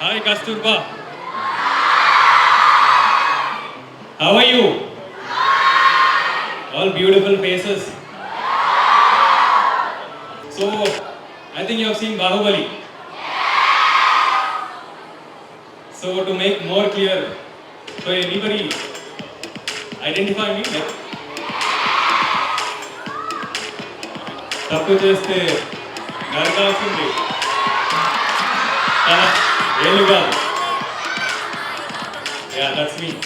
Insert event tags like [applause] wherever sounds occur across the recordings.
Hi, Kasturba. How are you? All beautiful faces. So, I think you have seen Bahubali. So, to make more clear, so anybody identify me? Like, తప్పు చేస్తే నరకాల్సింది Renu Yeah, that's me.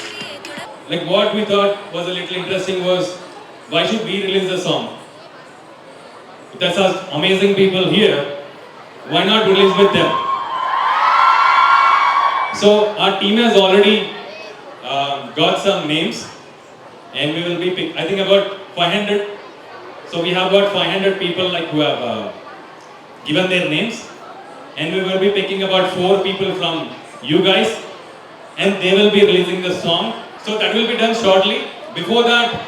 Like what we thought was a little interesting was why should we release the song? If there's such amazing people here, why not release with them? So our team has already uh, got some names and we will be, pick, I think about 500. So we have got 500 people like who have uh, given their names and we will be picking about four people from you guys, and they will be releasing the song. So that will be done shortly. Before that,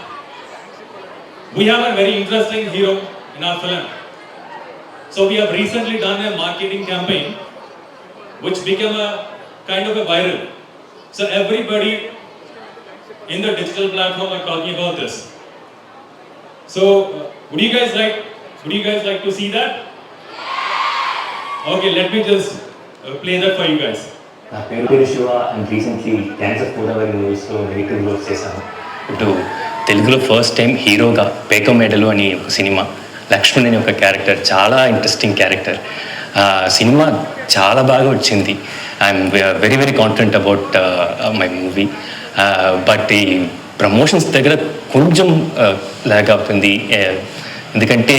we have a very interesting hero in our film. So we have recently done a marketing campaign, which became a kind of a viral. So everybody in the digital platform are talking about this. So, uh, would you guys like? Would you guys like to see that? Okay, let me just uh, play that for you guys. నా పేరు పేరు Shiva. And recently dance of Godavari మూవీస్లో medical work చేశాను. ఇప్పుడు తెలుగులో first time హీరోగా పేక మెడలు అని ఒక సినిమా లక్ష్మణ్ అనే ఒక క్యారెక్టర్ చాలా ఇంట్రెస్టింగ్ క్యారెక్టర్ ఆ సినిమా చాలా బాగా వచ్చింది. I'm very very confident about my movie but ఈ ప్రమోషన్స్ దగ్గర కొంచెం లాగ్ అవుతుంది. Uh, ఎందుకంటే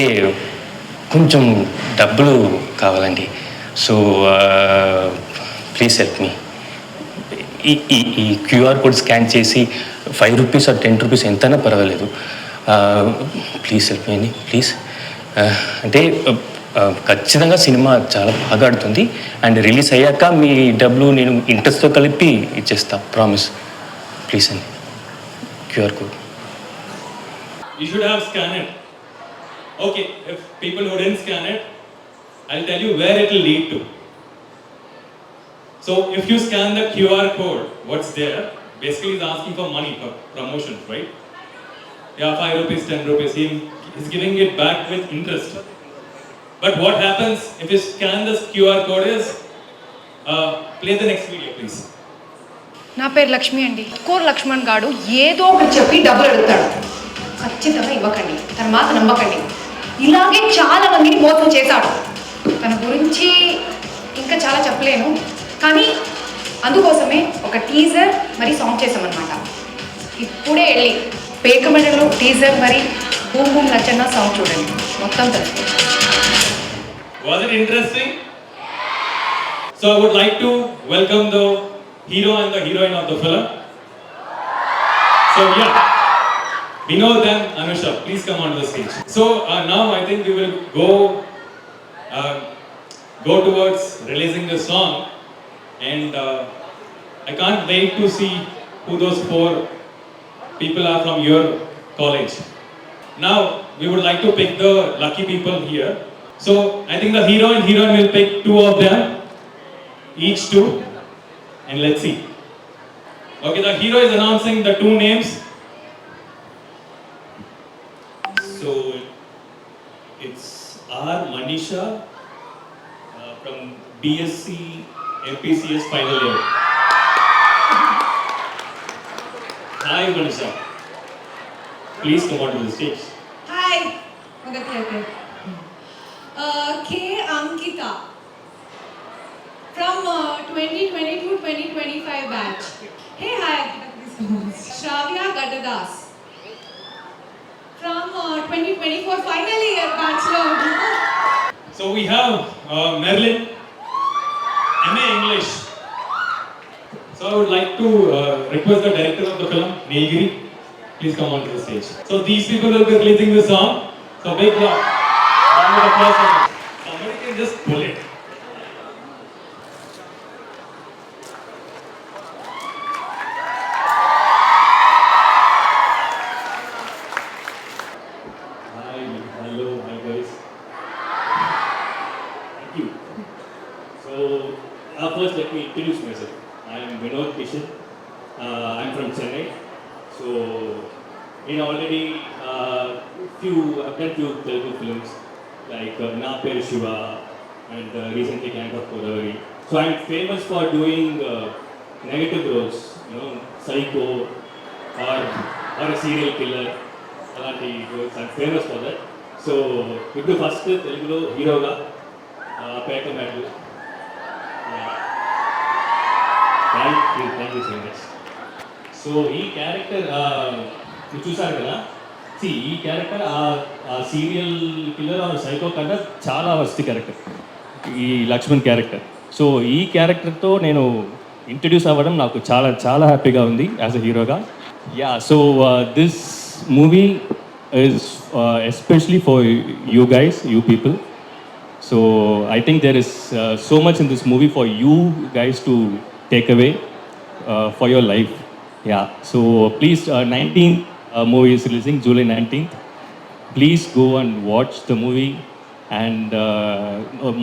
కొంచెం డబ్బులు కావాలండి. సో ప్లీజ్ హెల్ప్ మీ ఈ ఈ ఈ క్యూఆర్ కోడ్ స్కాన్ చేసి five rupees or ten rupees ఎంతైనా పర్వాలేదు. ప్లీజ్ హెల్ప్ మీ ప్లీజ్ అంటే ఖచ్చితంగా సినిమా చాలా బాగా ఆడుతుంది. అండ్ రిలీజ్ అయ్యాక మీ డబ్బులు నేను ఇంట్రెస్ట్తో కలిపి ఇచ్చేస్తా ప్రామిస్ ప్లీజ్ అండి QR code. You should have scanner. Okay, if people who didn't scan it, I'll tell you where it will lead to. So if you scan the QR code, what's there? Basically, is asking for money for promotion, right? Yeah, five rupees, ten rupees. He, he's giving it back with interest. But what happens if you scan this QR code is, uh, play the next video, please. నా పేరు లక్ష్మి అండి core Laxman గాడు ఏదో ఒకటి చెప్పి డబ్బులు అడుగుతాడు ఖచ్చితంగా ఇవ్వకండి తన మాట నమ్మకండి ఇలాగే చాలా మందిని మోసం చేశాడు తన గురించి ఇంకా చాలా చెప్పలేను. కానీ అందుకోసమే ఒక టీజర్ మరి సాంగ్ చేసామన్నమాట ఇప్పుడే వెళ్ళి పేకమడలో టీజర్ మరి భూమ్ భూమ్ నచ్చన్న సాంగ్ చూడండి. మొత్తం తెలుసు. Was it interesting? So I would like to welcome the hero and the heroine of the film. So yeah, Vinod and Anusha, please come on the stage. So uh, now I think we will go uh, go towards releasing the song, and uh, I can't wait to see who those four people are from your college. Now we would like to pick the lucky people here. So I think the hero and heroine will pick two of them, each two, and let's see. Okay, the hero is announcing the two names. So it's R Manisha uh, from BSc MPCS final year. Hi Manisha. Please come on to the stage. Hi. Okay, okay, okay. Uh, K. Ankita from uh, 2022-2025 batch. Hey, hi. Ankita, please. Shravya Gadadas from uh, 2024 final year bachelor. So we have uh, Marilyn, MA English. So I would like to uh, request the director of the film, Nilgiri, please come on to the stage. So these people will be releasing the song. So big round. Somebody can just pull it. I am Vinod Kishan. Uh, I'm from Chennai. So, you know, already uh, few, I've done few Telugu films like uh, Na Shiva and uh, recently Gang of Kodavari. So I'm famous for doing uh, negative roles, you know, psycho or, or a serial killer. అలాంటి roles I'm famous for that so ఇప్పుడు first తెలుగులో హీరోగా uh, పేక mad thank you thank you so much so ఈ character మీరు చూసారు కదా? C ఈ క్యారెక్టర్ ఆ సీరియల్ కిల్లర్ ఆర్ సైకో కన్నా చాలా వస్ట్ క్యారెక్టర్ ఈ లక్ష్మణ్ క్యారెక్టర్ సో ఈ క్యారెక్టర్తో నేను ఇంట్రడ్యూస్ అవ్వడం నాకు చాలా చాలా హ్యాపీగా ఉంది యాజ్ అ హీరోగా yeah so this movie is especially for you guys you people so I think there is so much in this movie for you guys to to take away uh, for your life. Yeah. So please, uh, 19th uh, movie is releasing July 19th. Please and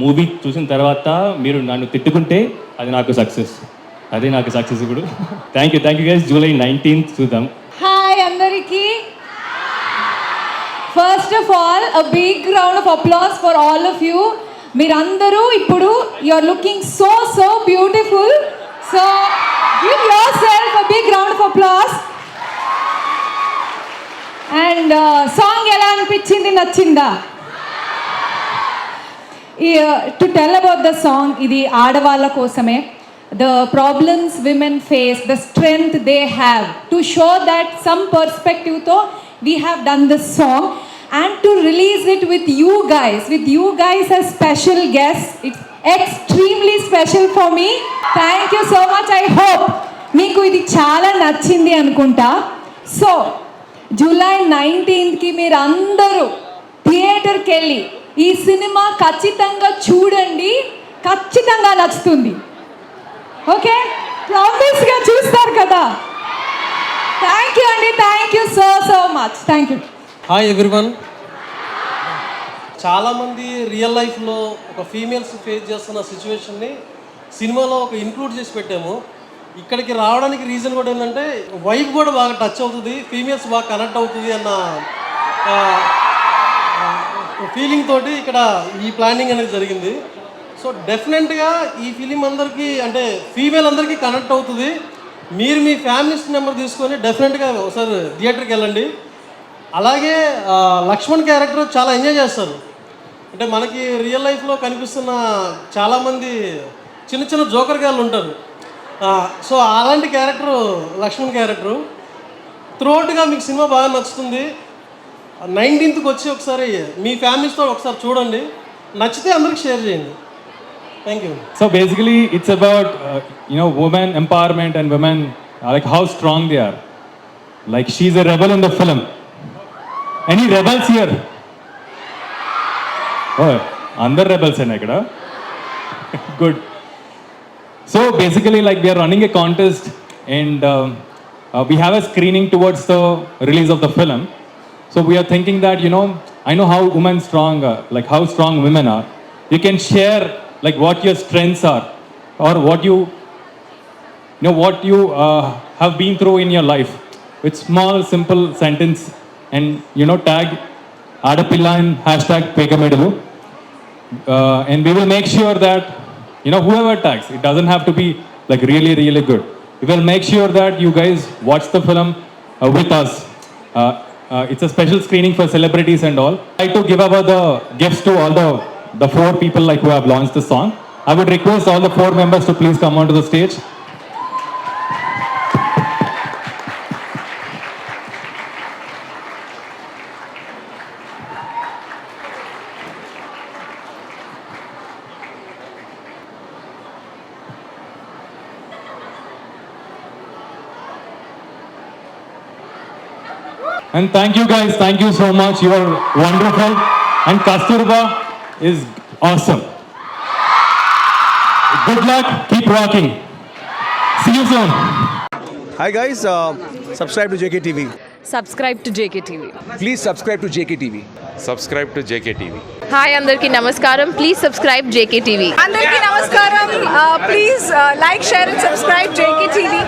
movie uh, చూసిన తర్వాత మీరు నన్ను తిట్టుకుంటే అది నాకు success అదే నాకు success ఇప్పుడు. Thank you thank you guys July nineteenth చూద్దాం. హాయ్ అందరికీ. First of all a big round of applause for all of you మీరందరూ ఇప్పుడు you are looking so so beautiful so give your self a big round of applause and song uh, ఎలా అనిపించింది నచ్చిందా to tell about the song ఇది ఆడవాళ్ళ కోసమే the problems women face the strength they have to show that some పర్స్పెక్టివ్తో we have done this song and to release it with you guys with you guys a special guest it's extremely special for me Thank you so much I hope మీకు ఇది చాలా నచ్చింది అనుకుంటా. So July నైన్టీన్త్కి మీరు అందరూ థియేటర్కి వెళ్ళి ఈ సినిమా ఖచ్చితంగా చూడండి. ఖచ్చితంగా నచ్చుతుంది. ఓకే ప్రామిస్గా చూస్తారు కదా. థ్యాంక్ యూ అండి. Thank you so so much thank you hi everyone చాలామంది రియల్ లైఫ్లో ఒక ఫీమేల్స్ ఫేస్ చేస్తున్న సిచ్యువేషన్ని సినిమాలో ఒక ఇంక్లూడ్ చేసి పెట్టాము. ఇక్కడికి రావడానికి రీజన్ కూడా ఏంటంటే వైఫ్ కూడా బాగా టచ్ అవుతుంది ఫీమేల్స్ బాగా కనెక్ట్ అవుతుంది అన్న ఫీలింగ్ తోటి ఇక్కడ ఈ ప్లానింగ్ అనేది జరిగింది. సో డెఫినెట్గా ఈ ఫిలిం అందరికీ అంటే ఫీమేల్ అందరికీ కనెక్ట్ అవుతుంది. మీరు మీ ఫ్యామిలీస్ నెంబర్ తీసుకొని డెఫినెట్గా ఒకసారి థియేటర్కి వెళ్ళండి. అలాగే లక్ష్మణ్ క్యారెక్టర్ చాలా ఎంజాయ్ చేస్తారు. అంటే మనకి రియల్ లైఫ్లో కనిపిస్తున్న చాలామంది చిన్న చిన్న జోకర్ గాళ్ళు ఉంటారు. సో అలాంటి క్యారెక్టర్ లక్ష్మణ్ క్యారెక్టరు. త్రూఅవుట్గా మీకు సినిమా బాగా నచ్చుతుంది. నైన్టీన్త్కి వచ్చి ఒకసారి మీ ఫ్యామిలీస్తో ఒకసారి చూడండి. నచ్చితే అందరికి షేర్ చేయండి. Thank you so basically it's about you know women empowerment and women like how strong they are like she's a rebel in the film any rebels here అందరు రెబల్స్ అండి ఇక్కడ? [laughs] Good So basically, like we are running a contest, and um, uh, we have a screening towards the release of the film. So we are thinking that you know, I know how women strong, uh, like how strong women are. You can share like what your strengths are, or what you, you know, what you uh, have been through in your life, with small, simple sentence, and you know, tag Adapilla and hashtag Pegamedalu. Uh, and we will make sure that you know whoever tags it doesn't have to be like really really good. We will make sure that you guys watch the film uh, with us. Uh, uh, it's a special screening for celebrities and all. I like to give over the gifts to all the the four people like who have launched the song. I would request all the four members to please come onto the stage And thank you guys, thank you so much. You are wonderful. And Kasturba is awesome. Good luck, keep rocking. See you soon. Hi guys, uh, subscribe to JKTV. subscribe to JKTV. Please subscribe to JKTV. subscribe to JKTV. Hi అందరికీ నమస్కారం please subscribe JK TV అందరికీ నమస్కారం please like share and subscribe JK TV